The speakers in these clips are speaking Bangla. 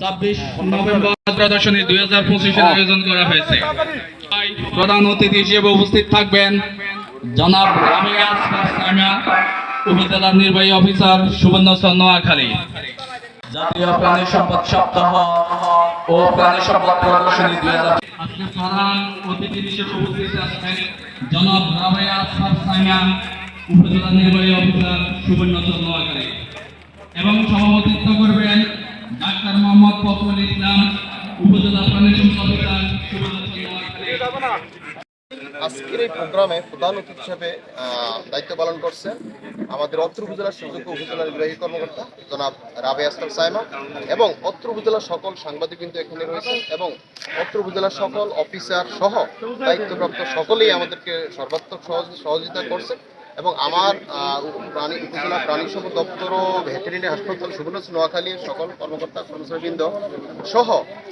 ছাব্বিশ নভেম্বর প্রদর্শনী দুই হাজার পঁচিশের আয়োজন করা হয়েছে। প্রধান অতিথি হিসেবে উপস্থিত থাকবেন জনাব রামিয়া উপজেলার নির্বাহী অফিসার সুবর্ণচর নোয়াখালী। জাতীয় প্রাণী সম্পদ সপ্তাহ ও প্রাণী সম্পদ প্রদর্শনী দুই হাজার আজকে প্রধান অতিথি হিসেবে উপস্থিত আছেন জনাব রামিয়া সামিয়া উপজেলা নির্বাহী অফিসার এবং সভাপতিত্ব করবেন ডাক্তার মোহাম্মদ ফখরুল ইসলাম, উপজেলা প্রাণী সম্পদ অফিসার আজকের এই প্রোগ্রামে প্রধান অতিথি হিসেবে দায়িত্ব পালন করছেন আমাদের অত্র উপজেলার সুযোগ্য উপজেলার নির্বাহী কর্মকর্তা জনাব রাবে আস্তর সাইমা এবং অত্র উপজেলার সকল সাংবাদিক কিন্তু এখানে রয়েছেন এবং অত্র উপজেলার সকল অফিসার সহ দায়িত্বপ্রাপ্ত সকলেই আমাদেরকে সর্বাত্মক সহযোগিতা করছেন এবং আমার প্রাণী, উপজেলা প্রাণী সম্পদ দপ্তর ও ভেটেরিনারি হাসপাতাল সুবর্ণ নোয়াখালীর সকল কর্মকর্তা, কর্মচারীবৃন্দ সহ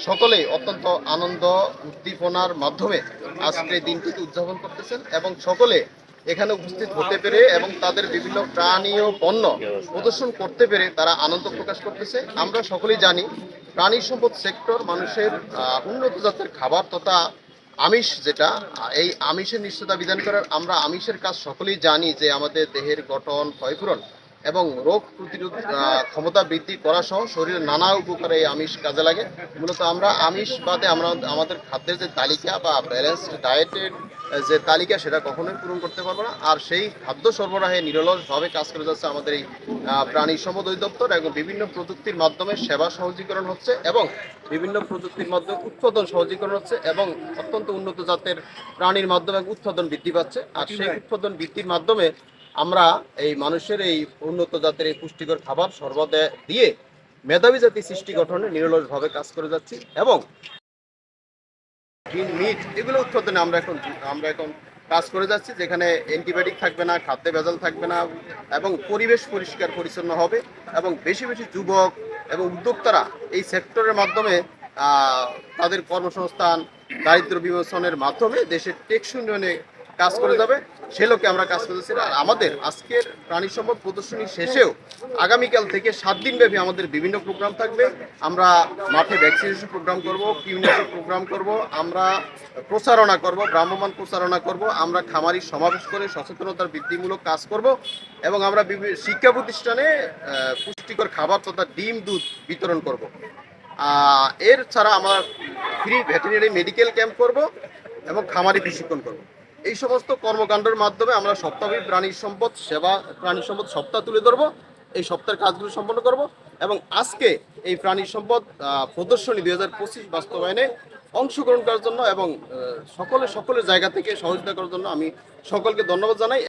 সকলেই অত্যন্ত আনন্দ উদ্দীপনার মাধ্যমে আজকে দিনটিকে উদযাপন করতেছেন এবং সকলে এখানে উপস্থিত হতে পেরে এবং তাদের বিভিন্ন প্রাণী ও পণ্য প্রদর্শন করতে পেরে তারা আনন্দ প্রকাশ করতেছে। আমরা সকলেই জানি প্রাণী সম্পদ সেক্টর মানুষের উন্নত জাতের খাবার তথা আমিষ যেটা, এই আমিষের নিশ্চয়তা বিধান করার আমরা আমিষের কাজ সকলেই জানি যে আমাদের দেহের গঠন, ক্ষয়পূরণ এবং রোগ প্রতিরোধ ক্ষমতা বৃদ্ধি করা সহ শরীরের নানা উপকারে এই আমিষ কাজে লাগে। মূলত আমরা আমিষ বাদে আমরা আমাদের খাদ্যের যে তালিকা বা ব্যালেন্সড ডায়েটের যে তালিকা সেটা কখনোই পূরণ করতে পারব না। আর সেই খাদ্য সরবরাহে নিরলসভাবে কাজ করে যাচ্ছে আমাদের এই প্রাণী সম্পদ অধিদপ্তর এবং বিভিন্ন প্রযুক্তির মাধ্যমে সেবা সহজীকরণ হচ্ছে এবং বিভিন্ন প্রযুক্তির মাধ্যমে উৎপাদন সহজীকরণ হচ্ছে এবং অত্যন্ত উন্নত জাতের প্রাণীর মাধ্যমে উৎপাদন বৃদ্ধি পাচ্ছে। আর সেই উৎপাদন বৃদ্ধির মাধ্যমে আমরা এই মানুষের এই উন্নত জাতের এই পুষ্টিকর খাবার সর্বদা দিয়ে মেধাবী জাতি সৃষ্টি গঠনে নিরলসভাবে কাজ করে যাচ্ছি এবং গ্রিন মিট এগুলো উৎপাদনে আমরা এখন আমরা এখন কাজ করে যাচ্ছি, যেখানে অ্যান্টিবায়োটিক থাকবে না, খাদ্যে ভেজাল থাকবে না এবং পরিবেশ পরিষ্কার পরিচ্ছন্ন হবে এবং বেশি বেশি যুবক এবং উদ্যোক্তারা এই সেক্টরের মাধ্যমে তাদের কর্মসংস্থান দারিদ্র বিমোচনের মাধ্যমে দেশের টেকসই কাজ করে যাবে, সে লোকে আমরা কাজ করতেছি। আর আমাদের আজকের প্রাণী সম্পদ প্রদর্শনী শেষেও আগামীকাল থেকে সাত দিন ব্যাপী আমাদের বিভিন্ন প্রোগ্রাম থাকবে। আমরা মাঠে ভ্যাকসিনেশন প্রোগ্রাম করব কিউনিটি প্রোগ্রাম করব, আমরা প্রচারণা করব ভ্রাম্যমান প্রচারণা করব, আমরা খামারি সমাবেশ করে সচেতনতার বৃদ্ধিমূলক কাজ করব এবং আমরা শিক্ষা প্রতিষ্ঠানে পুষ্টিকর খাবার তথা ডিম, দুধ বিতরণ করব। এর ছাড়া আমরা ফ্রি ভেটেরিনারি মেডিকেল ক্যাম্প করব এবং খামারি প্রশিক্ষণ করব। এই সমস্ত কর্মকাণ্ডের মাধ্যমে আমরা সপ্তাহে প্রাণী সম্পদ সেবা, প্রাণী সম্পদ সপ্তাহ তুলে ধরবো। এই সপ্তাহের কাজগুলো সম্পন্ন করব এবং আজকে এই প্রাণী সম্পদ প্রদর্শনী দুই হাজার পঁচিশ বাস্তবায়নে অংশগ্রহণ করার জন্য এবং সকলে সকলের জায়গা থেকে সহযোগিতা করার জন্য আমি সকলকে ধন্যবাদ জানাই।